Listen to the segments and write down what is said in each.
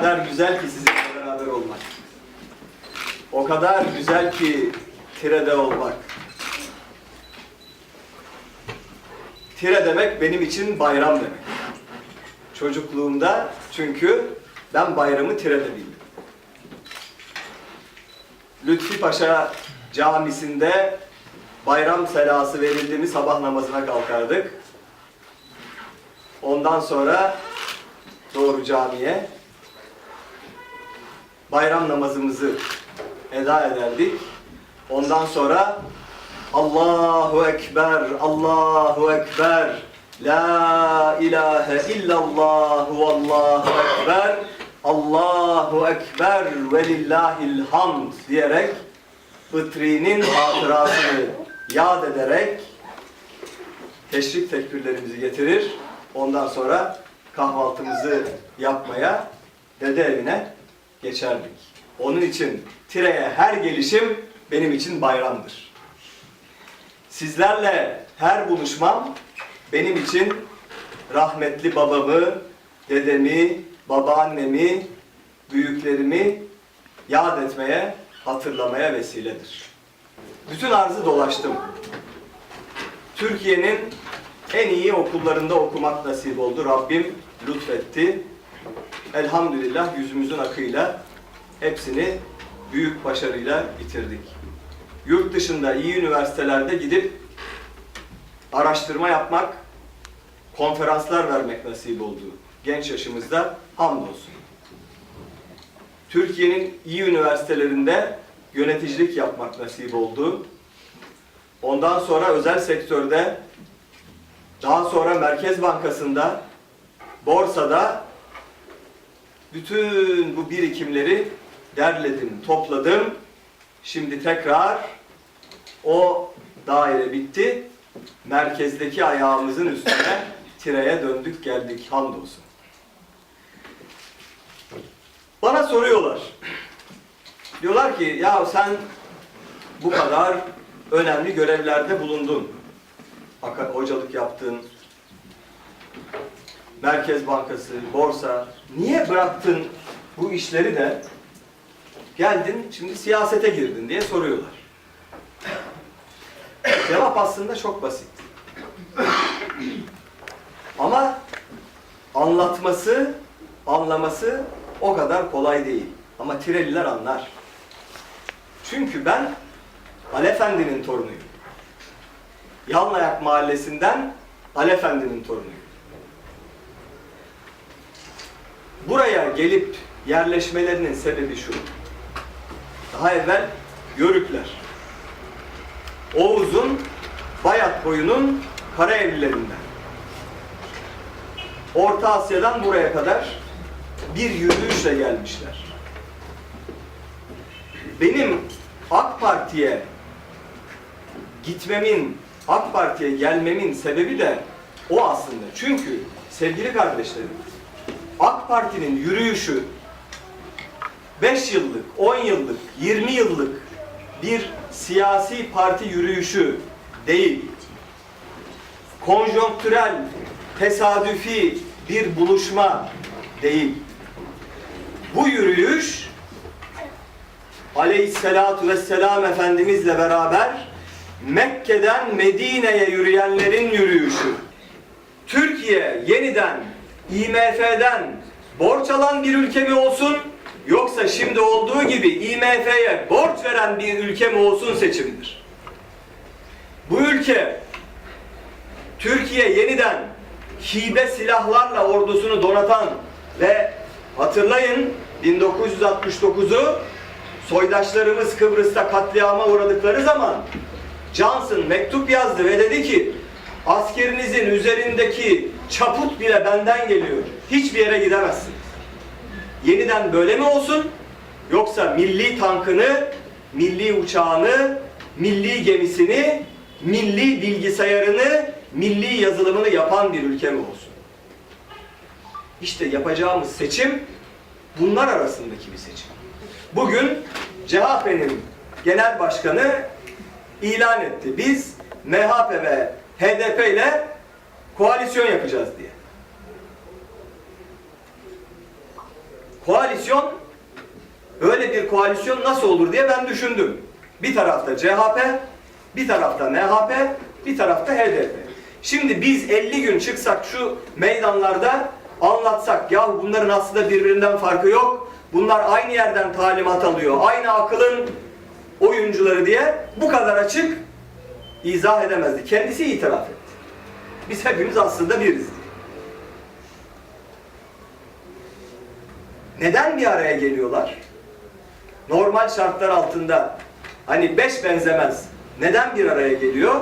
kadar güzel ki sizinle beraber olmak. O kadar güzel ki Tire'de olmak. Tire demek benim için bayram demek. Çocukluğumda çünkü ben bayramı Tire'de bildim. Lütfi Paşa camisinde bayram selası verildi mi sabah namazına kalkardık. Ondan sonra doğru camiye bayram namazımızı eda ederdik. Ondan sonra Allahu Ekber, Allahu Ekber, La ilahe illallah, Allahu Ekber, Allahu Ekber ve lillahil hamd diyerek fıtrinin hatırasını yad ederek teşrik tekbirlerimizi getirir. Ondan sonra kahvaltımızı yapmaya dede evine geçerdik. Onun için Tire'ye her gelişim benim için bayramdır. Sizlerle her buluşmam benim için rahmetli babamı, dedemi, babaannemi, büyüklerimi yad etmeye, hatırlamaya vesiledir. Bütün arzı dolaştım. Türkiye'nin en iyi okullarında okumak nasip oldu. Rabbim lütfetti. Elhamdülillah yüzümüzün akıyla hepsini büyük başarıyla bitirdik. Yurt dışında iyi üniversitelerde gidip araştırma yapmak, konferanslar vermek nasip oldu. Genç yaşımızda hamdolsun. Türkiye'nin iyi üniversitelerinde yöneticilik yapmak nasip oldu. Ondan sonra özel sektörde, daha sonra Merkez Bankası'nda, borsada bütün bu birikimleri derledim, topladım. Şimdi tekrar o daire bitti. Merkezdeki ayağımızın üstüne tireye döndük geldik hamdolsun. Bana soruyorlar. Diyorlar ki ya sen bu kadar önemli görevlerde bulundun. Hocalık yaptın. Merkez Bankası, borsa. Niye bıraktın bu işleri de geldin şimdi siyasete girdin diye soruyorlar. Cevap aslında çok basit. Ama anlatması, anlaması o kadar kolay değil. Ama Tireliler anlar. Çünkü ben Alefendi'nin torunuyum. Yanlayak mahallesinden Alefendi'nin torunuyum. Buraya gelip yerleşmelerinin sebebi şu. Daha evvel Yörükler. Oğuz'un Bayat boyunun Karaevlilerinden. Orta Asya'dan buraya kadar bir yürüyüşle gelmişler. Benim AK Parti'ye gitmemin, AK Parti'ye gelmemin sebebi de o aslında. Çünkü sevgili kardeşlerim, Parti'nin yürüyüşü 5 yıllık, 10 yıllık, 20 yıllık bir siyasi parti yürüyüşü değil. Konjonktürel, tesadüfi bir buluşma değil. Bu yürüyüş Aleyhisselatu vesselam Efendimizle beraber Mekke'den Medine'ye yürüyenlerin yürüyüşü. Türkiye yeniden IMF'den borç alan bir ülke mi olsun yoksa şimdi olduğu gibi IMF'ye borç veren bir ülke mi olsun seçimdir. Bu ülke Türkiye yeniden hibe silahlarla ordusunu donatan ve hatırlayın 1969'u soydaşlarımız Kıbrıs'ta katliama uğradıkları zaman Johnson mektup yazdı ve dedi ki askerinizin üzerindeki çaput bile benden geliyor. Hiçbir yere gidemezsiniz. Yeniden böyle mi olsun? Yoksa milli tankını, milli uçağını, milli gemisini, milli bilgisayarını, milli yazılımını yapan bir ülke mi olsun? İşte yapacağımız seçim bunlar arasındaki bir seçim. Bugün CHP'nin genel başkanı ilan etti. Biz MHP ve HDP ile koalisyon yapacağız diye. koalisyon böyle bir koalisyon nasıl olur diye ben düşündüm. Bir tarafta CHP, bir tarafta MHP, bir tarafta HDP. Şimdi biz 50 gün çıksak şu meydanlarda anlatsak ya bunların aslında birbirinden farkı yok. Bunlar aynı yerden talimat alıyor. Aynı akılın oyuncuları diye bu kadar açık izah edemezdi. Kendisi itiraf etti. Biz hepimiz aslında biriz. Neden bir araya geliyorlar? Normal şartlar altında hani beş benzemez. Neden bir araya geliyor?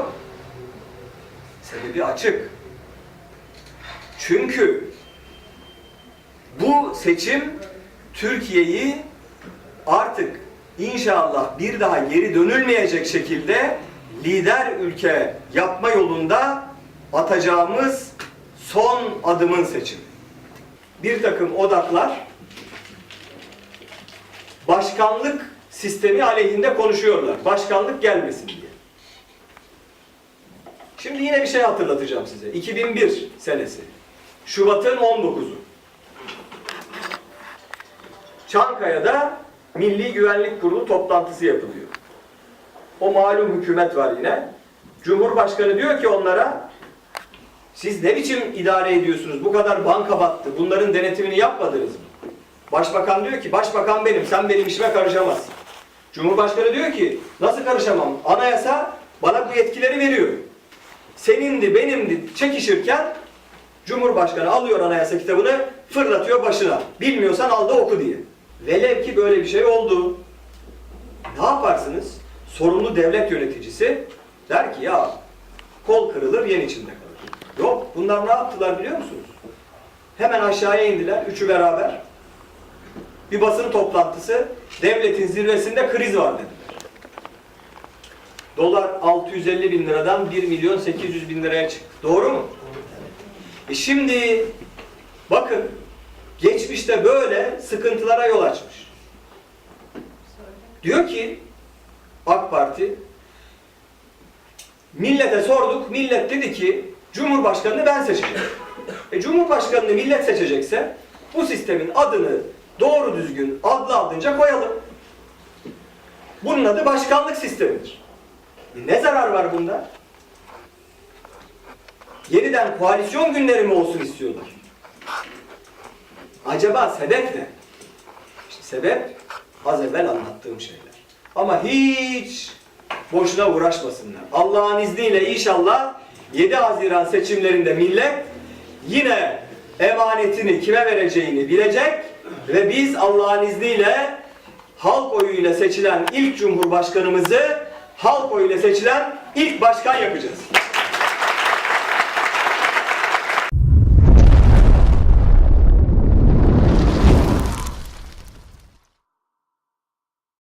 Sebebi açık. Çünkü bu seçim Türkiye'yi artık inşallah bir daha geri dönülmeyecek şekilde lider ülke yapma yolunda atacağımız son adımın seçimi. Bir takım odaklar başkanlık sistemi aleyhinde konuşuyorlar. Başkanlık gelmesin diye. Şimdi yine bir şey hatırlatacağım size. 2001 senesi. Şubat'ın 19'u. Çankaya'da Milli Güvenlik Kurulu toplantısı yapılıyor. O malum hükümet var yine. Cumhurbaşkanı diyor ki onlara siz ne biçim idare ediyorsunuz? Bu kadar banka battı. Bunların denetimini yapmadınız mı? Başbakan diyor ki başbakan benim. Sen benim işime karışamazsın. Cumhurbaşkanı diyor ki nasıl karışamam? Anayasa bana bu yetkileri veriyor. Senindi benimdi çekişirken Cumhurbaşkanı alıyor anayasa kitabını fırlatıyor başına. Bilmiyorsan al da oku diye. Velev ki böyle bir şey oldu. Ne yaparsınız? Sorumlu devlet yöneticisi der ki ya kol kırılır yen içinde kalır. Yok bunlar ne yaptılar biliyor musunuz? Hemen aşağıya indiler üçü beraber. Bir basın toplantısı devletin zirvesinde kriz var dediler. Dolar 650 bin liradan 1 milyon 800 bin liraya çıktı. Doğru mu? E şimdi bakın geçmişte böyle sıkıntılara yol açmış. Diyor ki AK Parti millete sorduk. Millet dedi ki Cumhurbaşkanını ben seçeceğim. E, Cumhurbaşkanını millet seçecekse bu sistemin adını doğru düzgün adlı adınca koyalım. Bunun adı başkanlık sistemidir. E, ne zarar var bunda? Yeniden koalisyon günleri mi olsun istiyorlar? Acaba sebep ne? İşte sebep az evvel anlattığım şeyler. Ama hiç boşuna uğraşmasınlar. Allah'ın izniyle inşallah 7 Haziran seçimlerinde millet yine emanetini kime vereceğini bilecek ve biz Allah'ın izniyle halk oyuyla seçilen ilk cumhurbaşkanımızı halk oyuyla seçilen ilk başkan yapacağız.